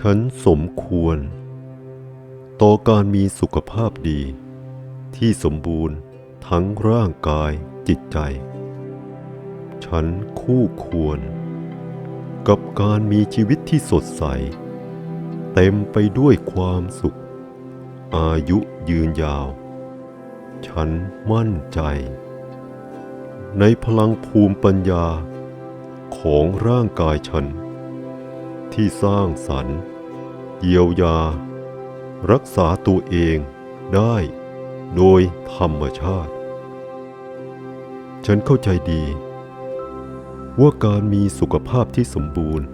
ฉันสมควร ต่อการมีสุขภาพดี ที่สมบูรณ์ทั้งร่างกายจิตใจ ฉันคู่ควร กับการมีชีวิตที่สดใส เต็มไปด้วยความสุข อายุยืนยาว ฉันมั่นใจ ในพลังภูมิปัญญาของร่างกายฉัน ที่สร้างสรรค์ เยียวยา รักษาตัวเองได้โดยธรรมชาติ ฉันเข้าใจดี ว่าการมีสุขภาพที่สมบูรณ์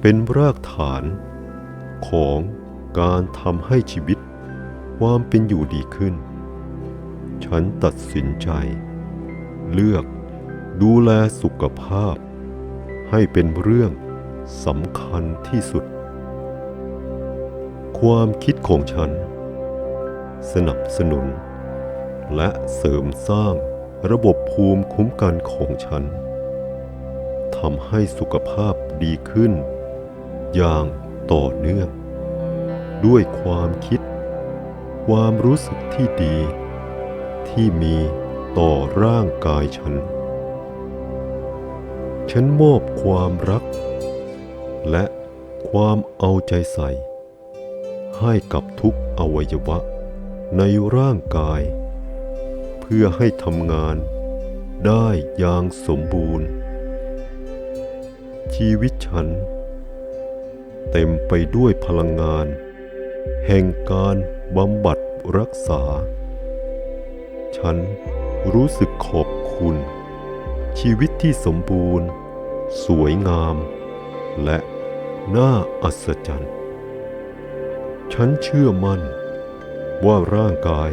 เป็นรากฐานของการทำให้ชีวิต ความเป็นอยู่ดีขึ้น ฉันตัดสินใจ เลือกดูแลสุขภาพ ให้เป็นเรื่อง สำคัญที่สุด ความคิดของฉัน สนับสนุน และเสริมสร้างระบบภูมิคุ้มกันของฉันทำให้สุขภาพดีขึ้น อย่างต่อเนื่อง ด้วยความคิด ความรู้สึกที่ดี ที่มีต่อร่างกายฉัน ฉันมอบความรัก และความเอาใจใส่ ให้กับทุกอวัยวะในร่างกาย เพื่อให้ทำงานได้อย่างสมบูรณ์ ชีวิตฉัน เต็มไปด้วยพลังงาน แห่งการบำบัดรักษา ฉันรู้สึกขอบคุณ ชีวิตที่สมบูรณ์ สวยงาม น่าอัศจรรย์ ฉันเชื่อมั่นว่าร่างกาย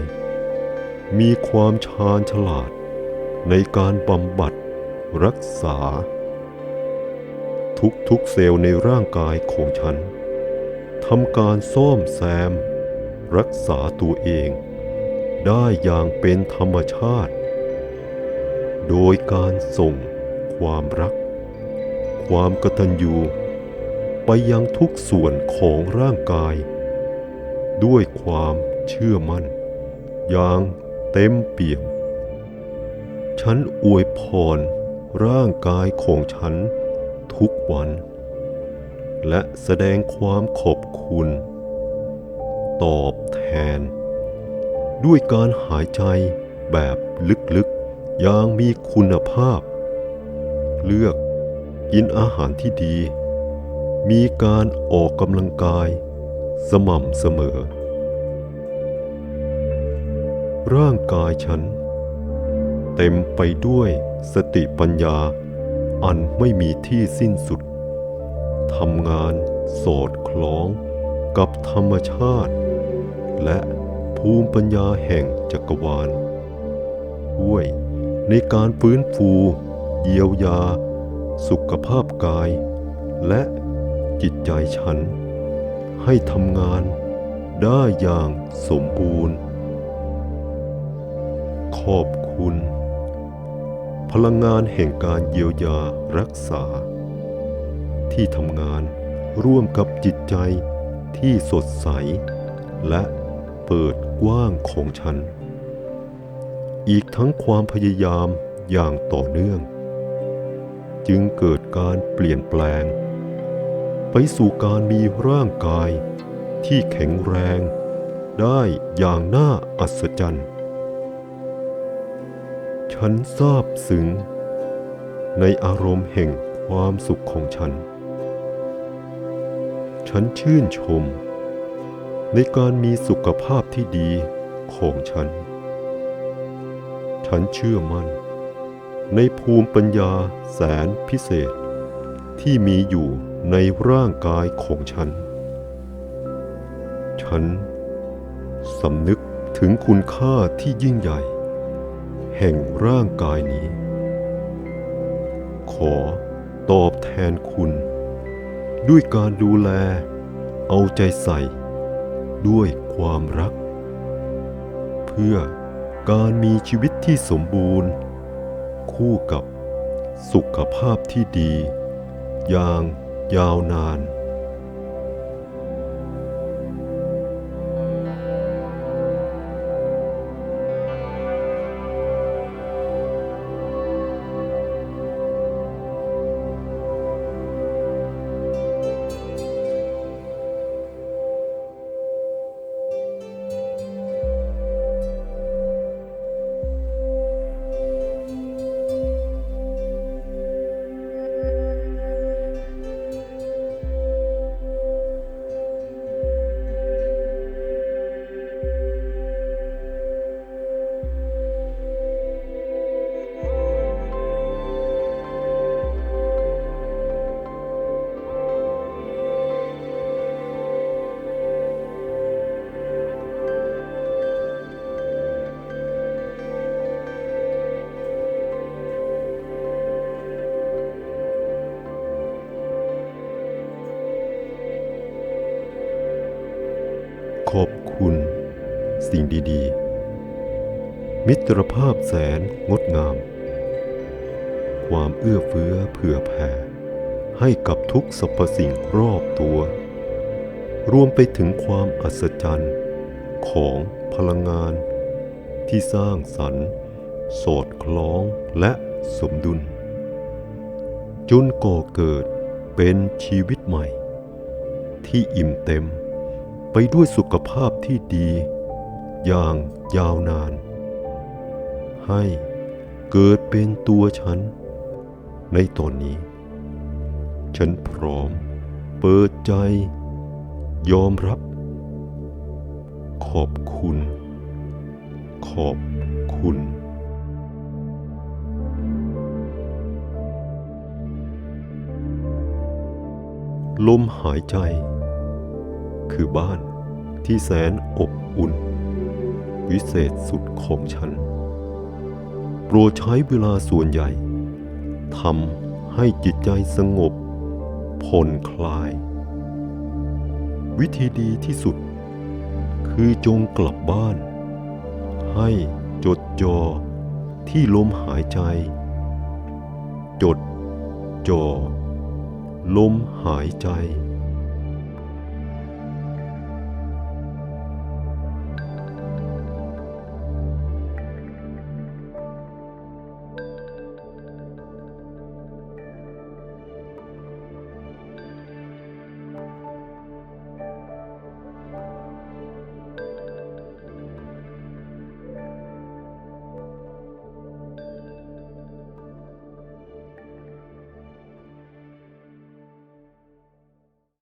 มีความชาญฉลาดในการบำบัดรักษา ทุกๆเซลล์ในร่างกายของฉันทำการซ่อมแซม รักษาตัวเอง ได้อย่างเป็นธรรมชาติ โดยการส่งความรัก ความกตัญญู ไปยังทุกส่วนของร่างกาย ด้วยความเชื่อมั่น อย่างเต็มเปี่ยม ฉันอวยพรร่างกายของฉันทุกวัน และแสดงความขอบคุณ ตอบแทน ด้วยการหายใจแบบลึกๆอย่างมีคุณภาพ เลือกกินอาหารที่ดี มีการออกกำลังกาย สม่ำเสมอ ร่างกายฉัน เต็มไปด้วยสติปัญญา อันไม่มีที่สิ้นสุดทำงานสอดคล้องกับธรรมชาติ และภูมิปัญญาแห่งจักรวาลด้วยในการฟื้นฟู เยียวยา สุขภาพกาย และ จิตใจฉัน ให้ทำงานได้อย่างสมบูรณ์ ขอบคุณ พลังงานแห่งการเยียวยารักษา ที่ทำงานร่วมกับจิตใจที่สดใส และเปิดกว้างของฉัน อีกทั้งความพยายามอย่างต่อเนื่อง จึงเกิดการเปลี่ยนแปลง ไปสู่การมีร่างกายที่แข็งแรง ได้อย่างน่าอัศจรรย์ ฉันซาบซึ้งในอารมณ์แห่งความสุขของฉัน ฉันชื่นชม ในการมีสุขภาพที่ดีของฉัน ฉันเชื่อมั่น ในภูมิปัญญาแสนพิเศษที่มีอยู่ ในร่างกายของฉัน ฉันสำนึกถึงคุณค่าที่ยิ่งใหญ่ แห่งร่างกายนี้ ขอตอบแทนคุณ ด้วยการดูแล เอาใจใส่ ด้วยความรัก เพื่อการมีชีวิตที่สมบูรณ์ คู่กับสุขภาพที่ดี อย่าง ยาวนาน ขอบคุณ สิ่งดีๆ มิตรภาพแสนงดงาม ความเอื้อเฟื้อเผื่อแผ่ ให้กับทุกสรรพสิ่งรอบตัว รวมไปถึงความอัศจรรย์ของพลังงาน ที่สร้างสรรค์ สอดคล้องและสมดุล จนก่อเกิดเป็นชีวิตใหม่ ที่อิ่มเต็ม ไปด้วยสุขภาพที่ดี อย่างยาวนาน ให้เกิดเป็นตัวฉัน ในตอนนี้ ฉันพร้อม เปิดใจ ยอมรับ ขอบคุณ ขอบคุณลมหายใจ คือบ้านที่แสนอบอุ่น วิเศษสุดของฉัน โปรดใช้เวลาส่วนใหญ่ทำให้จิตใจสงบผ่อนคลาย วิธีดีที่สุด คือจงกลับบ้าน ให้จดจ่อที่ลมหายใจ จดจ่อลมหายใจ